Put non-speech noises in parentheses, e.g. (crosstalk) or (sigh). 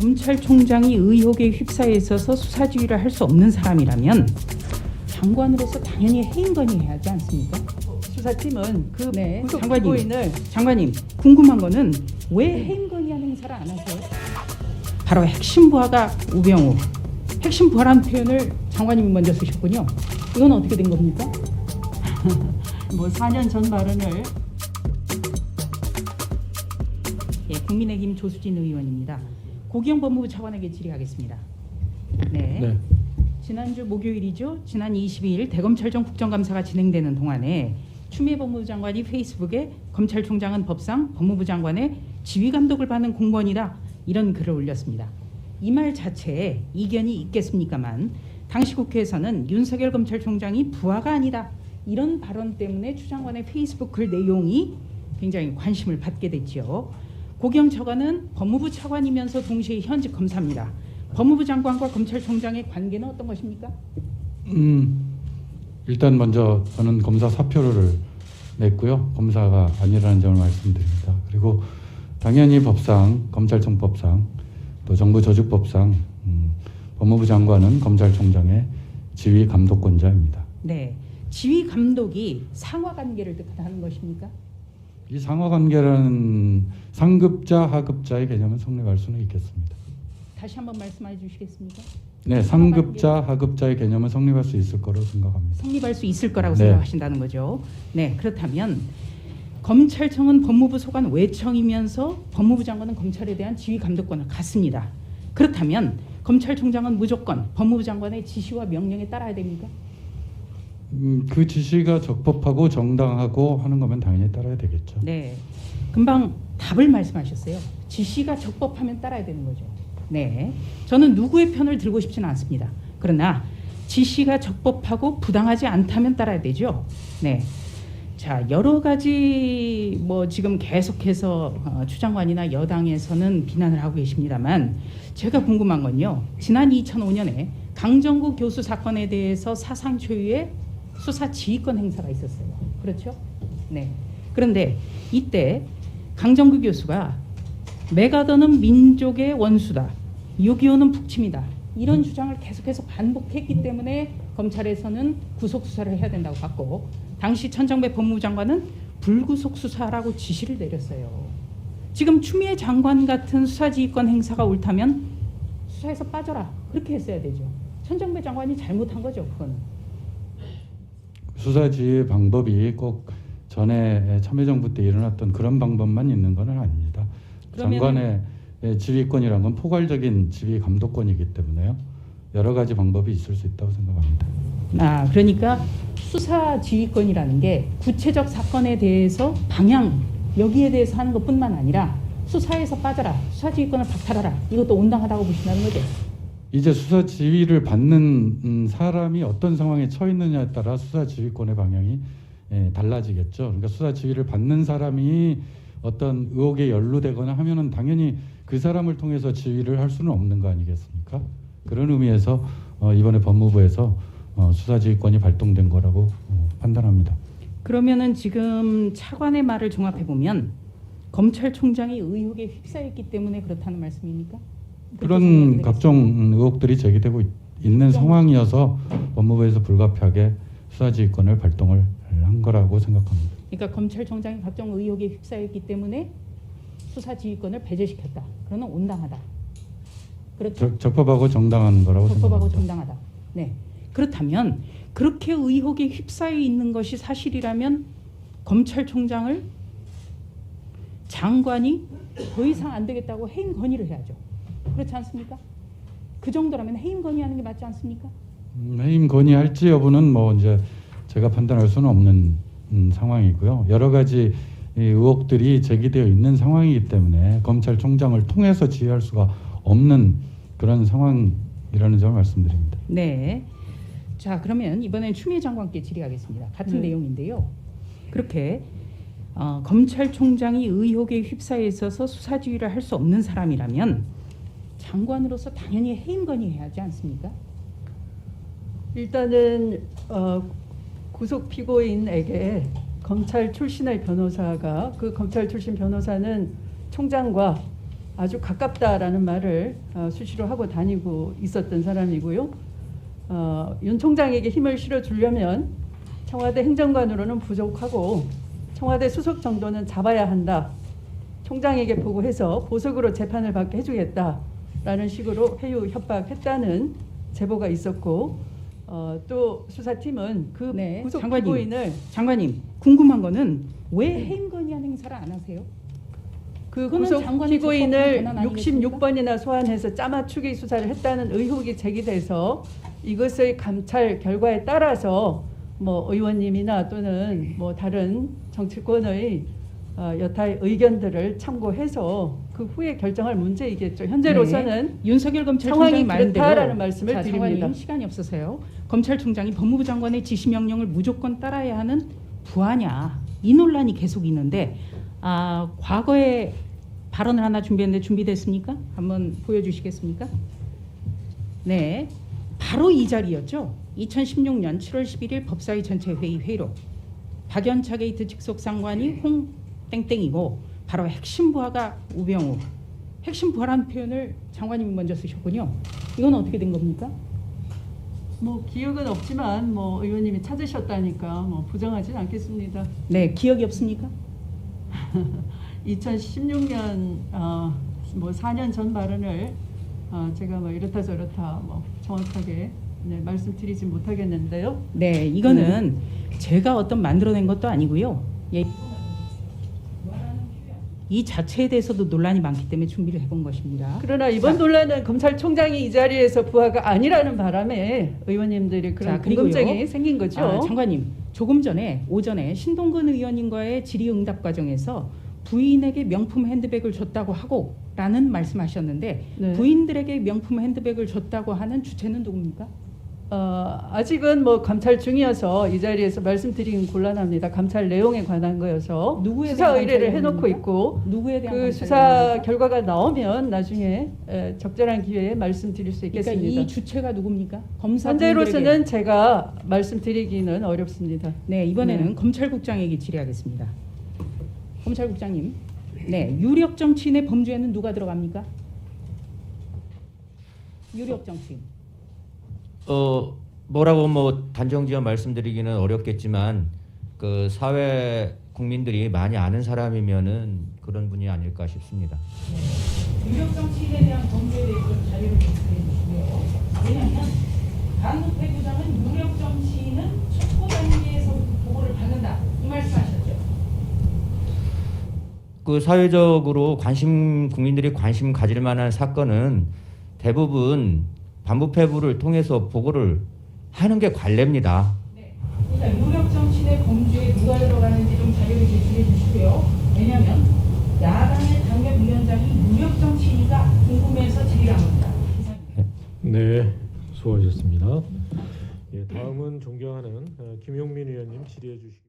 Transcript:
검찰총장이 의혹에 휩싸여 있어서 수사 지휘를 할 수 없는 사람이라면 장관으로서 당연히 해임 건의해야 하지 않습니까? 수사팀은 그 네, 구속 장관님. 피고인을 장관님 궁금한 거는 왜 해임 건의하는 행사를 안 하세요? 바로 핵심 부하가 우병우. 핵심 부하라는 표현을 장관님이 먼저 쓰셨군요. 이건 어떻게 된 겁니까? (laughs) 뭐 4년 전 발언을 예, 국민의힘 조수진 의원입니다. 고기영 법무부 차관에게 질의하겠습니다. 네. 네. 지난주 목요일이죠. 지난 22일 대검찰청 국정감사가 진행되는 동안에 추미애 법무부 장관이 페이스북에 검찰총장은 법상 법무부 장관의 지휘 감독을 받는 공무원이다 이런 글을 올렸습니다. 이 말 자체에 이견이 있겠습니까만 당시 국회에서는 윤석열 검찰총장이 부하가 아니다 이런 발언 때문에 추 장관의 페이스북 글 내용이 굉장히 관심을 받게 됐지요. 고경 차관은 법무부 차관이면서 동시에 현직 검사입니다. 법무부 장관과 검찰총장의 관계는 어떤 것입니까? 음, 일단 먼저 저는 검사 사표를 냈고요. 검사가 아니라는 점을 말씀드립니다. 그리고 당연히 법상 검찰청 법상 또 정부 조직법상 음, 법무부 장관은 검찰총장의 지휘 감독권자입니다. 네, 지휘 감독이 상하 관계를 뜻하는 것입니까? 이 상하 관계라는 상급자 하급자의 개념은 성립할 수는 있겠습니다. 다시 한번 말씀해 주시겠습니까? 네, 상급자 하급자의 개념은 성립할 수 있을 거로 생각합니다. 성립할 수 있을 거라고 네. 생각하신다는 거죠. 네, 그렇다면 검찰청은 법무부 소관 외청이면서 법무부 장관은 검찰에 대한 지휘 감독권을 갖습니다. 그렇다면 검찰총장은 무조건 법무부 장관의 지시와 명령에 따라야 됩니까? 음, 그 지시가 적법하고 정당하고 하는 거면 당연히 따라야 되겠죠. 네, 금방 답을 말씀하셨어요. 지시가 적법하면 따라야 되는 거죠. 네, 저는 누구의 편을 들고 싶지는 않습니다. 그러나 지시가 적법하고 부당하지 않다면 따라야 되죠. 네. 자 여러 가지 뭐 지금 계속해서 어, 추 장관이나 여당에서는 비난을 하고 계십니다만 제가 궁금한 건요 지난 2005년에 강정구 교수 사건에 대해서 사상 초유의 수사 지휘권 행사가 있었어요 그렇죠? 네 그런데 이때 강정구 교수가 메가더는 민족의 원수다 6.25는 북침이다 이런 주장을 계속해서 반복했기 때문에 검찰에서는 구속 수사를 해야 된다고 봤고 당시 천정배 법무부 장관은 불구속 수사라고 지시를 내렸어요. 지금 추미애 장관 같은 수사지휘권 행사가 옳다면 수사에서 빠져라 그렇게 했어야 되죠. 천정배 장관이 잘못한 거죠, 그거는. 수사 지휘 방법이 꼭 전에 참여정부 때 일어났던 그런 방법만 있는 건 아닙니다. 장관의 지휘권이란 건 포괄적인 지휘 감독권이기 때문에요. 여러 가지 방법이 있을 수 있다고 생각합니다. 아, 그러니까 수사 지휘권이라는 게 구체적 사건에 대해서 방향 여기에 대해서 하는 것뿐만 아니라 수사에서 빠져라, 수사 지휘권을 박탈하라 이것도 온당하다고 보신다는 거죠. 이제 수사 지휘를 받는 음, 사람이 어떤 상황에 처했느냐에 따라 수사 지휘권의 방향이 예, 달라지겠죠. 그러니까 수사 지휘를 받는 사람이 어떤 의혹에 연루되거나 하면은 당연히 그 사람을 통해서 지휘를 할 수는 없는 거 아니겠습니까? 그런 의미에서 어, 이번에 법무부에서 어, 수사 지휘권이 발동된 거라고 어, 판단합니다. 그러면은 지금 차관의 말을 종합해 보면 검찰총장이 의혹에 휩싸였기 때문에 그렇다는 말씀입니까? 그런 각종 음, 의혹들이 제기되고 있- 있는 각종- 상황이어서 법무부에서 불가피하게 수사 지휘권을 발동을 한 거라고 생각합니다. 그러니까 검찰총장이 각종 의혹에 휩싸였기 때문에 수사 지휘권을 배제시켰다. 그러면 온당하다. 그렇죠. 적, 적법하고 정당한 거라고 적법하고 생각합니다. 정당하다. 네. 그렇다면 그렇게 의혹에 휩싸여 있는 것이 사실이라면 검찰총장을 장관이 더 이상 안 되겠다고 해임 건의를 해야죠. 그렇지 않습니까? 그 정도라면 해임 건의하는 게 맞지 않습니까? 음, 해임 건의할지 여부는 뭐 이제 제가 판단할 수는 없는 음, 상황이고요. 여러 가지 이 의혹들이 제기되어 있는 상황이기 때문에 검찰총장을 통해서 지휘할 수가 없는 그런 상황이라는 점을 말씀드립니다. 네. 자 그러면 이번엔 추미애 장관께 질의하겠습니다. 같은 네. 내용인데요. 그렇게 어, 검찰총장이 의혹에 휩싸여 있어서 수사 지휘를 할 수 없는 사람이라면 장관으로서 당연히 해임 건의 해야 하지 않습니까? 일단은 어, 구속 피고인에게 검찰 출신의 변호사가 그 검찰 출신 변호사는 총장과 아주 가깝다라는 말을 어, 수시로 하고 다니고 있었던 사람이고요. 어, 윤 총장에게 힘을 실어주려면 청와대 행정관으로는 부족하고 청와대 수석 정도는 잡아야 한다. 총장에게 보고해서 보석으로 재판을 받게 해주겠다 라는 식으로 회유 협박했다는 제보가 있었고 어, 또 수사팀은 그 네, 구속 장관님. 피고인을 장관님 궁금한 거는 왜 해임 건의안 행사를 안 하세요? 그 구속 피고인을 적법 권한 아니겠습니까? 66번이나 소환해서 짜맞추기 수사를 했다는 의혹이 제기돼서 이것의 감찰 결과에 따라서 뭐 의원님이나 또는 뭐 다른 정치권의 어, 여타의 의견들을 참고해서 그 후에 결정할 문제이겠죠. 현재로서는 네. 윤석열 검찰총장이 대로 그렇다라는 말씀을 자, 드립니다. 시간이 없어서요. 검찰총장이 법무부 장관의 지시 명령을 무조건 따라야 하는 부하냐 이 논란이 계속 있는데 아, 과거에 발언을 하나 준비했는데 준비됐습니까? 한번 보여주시겠습니까? 네, 바로 이 자리였죠. 2016년 7월 11일 법사위 전체 회의 회의록 박연차 게이트 직속 상관이 홍 땡땡이고 바로 핵심 부하가 우병우. 핵심 부하라는 표현을 장관님이 먼저 쓰셨군요. 이건 어떻게 된 겁니까? 뭐 기억은 없지만 뭐 의원님이 찾으셨다니까 뭐 부정하진 않겠습니다. 네, 기억이 없습니까? (laughs) 2016년 어, 뭐 4년 전 발언을 어, 제가 뭐 이렇다 저렇다 뭐 정확하게 네, 말씀드리지 못하겠는데요. 네, 이거는 제가 어떤 만들어낸 것도 아니고요. 예. 이 자체에 대해서도 논란이 많기 때문에 준비를 해본 것입니다. 그러나 이번 자. 논란은 검찰총장이 이 자리에서 부하가 아니라는 바람에 의원님들이 그런 자. 궁금증이 생긴 거죠. 아, 장관님, 조금 전에 오전에 신동근 의원님과의 질의응답 과정에서 부인에게 명품 핸드백을 줬다고 하고 라는 말씀하셨는데 네. 부인들에게 명품 핸드백을 줬다고 하는 주체는 누굽니까? 어, 아직은 뭐 감찰 중이어서 이 자리에서 말씀드리긴 곤란합니다. 감찰 내용에 관한 거여서 누구에 수사 의뢰를 해놓고? 있고 누구에 대한 그 수사? 결과가 나오면 나중에 에, 적절한 기회에 말씀드릴 수 그러니까 있겠습니다. 이 주체가 누굽니까? 검사 현재로서는 제가 말씀드리기는 어렵습니다. 네 이번에는 네. 검찰국장에게 질의하겠습니다. 검찰국장님, 네 유력 정치인의 범죄에는 누가 들어갑니까? 유력 정치인. 어 뭐라고 뭐 단정지어 말씀드리기는 어렵겠지만 그 사회 국민들이 많이 아는 사람이면은 그런 분이 아닐까 싶습니다. 유력 정치인에 대한 범죄에 대해서 좀 자료를 제출해 주시고요. 왜냐하면 강국회 부장은 유력 정치인은 촉구 단계에서 보고를 받는다 이 말씀하셨죠. 그 사회적으로 관심 국민들이 관심 가질 만한 사건은 대부분 반부패부를 통해서 보고를 하는 게 관례입니다. 네. 그러니까 유력 정치인의 범죄에 누가 들어가는지 좀 자료를 제출해 주시고요. 왜냐하면 야당의 당협 위원장이 유력 정치인이가 궁금해서 질의를 한 겁니다. 이상입니다. 네, 수고하셨습니다. 예, 다음은 존경하는 어, 김용민 의원님 질의해 주시기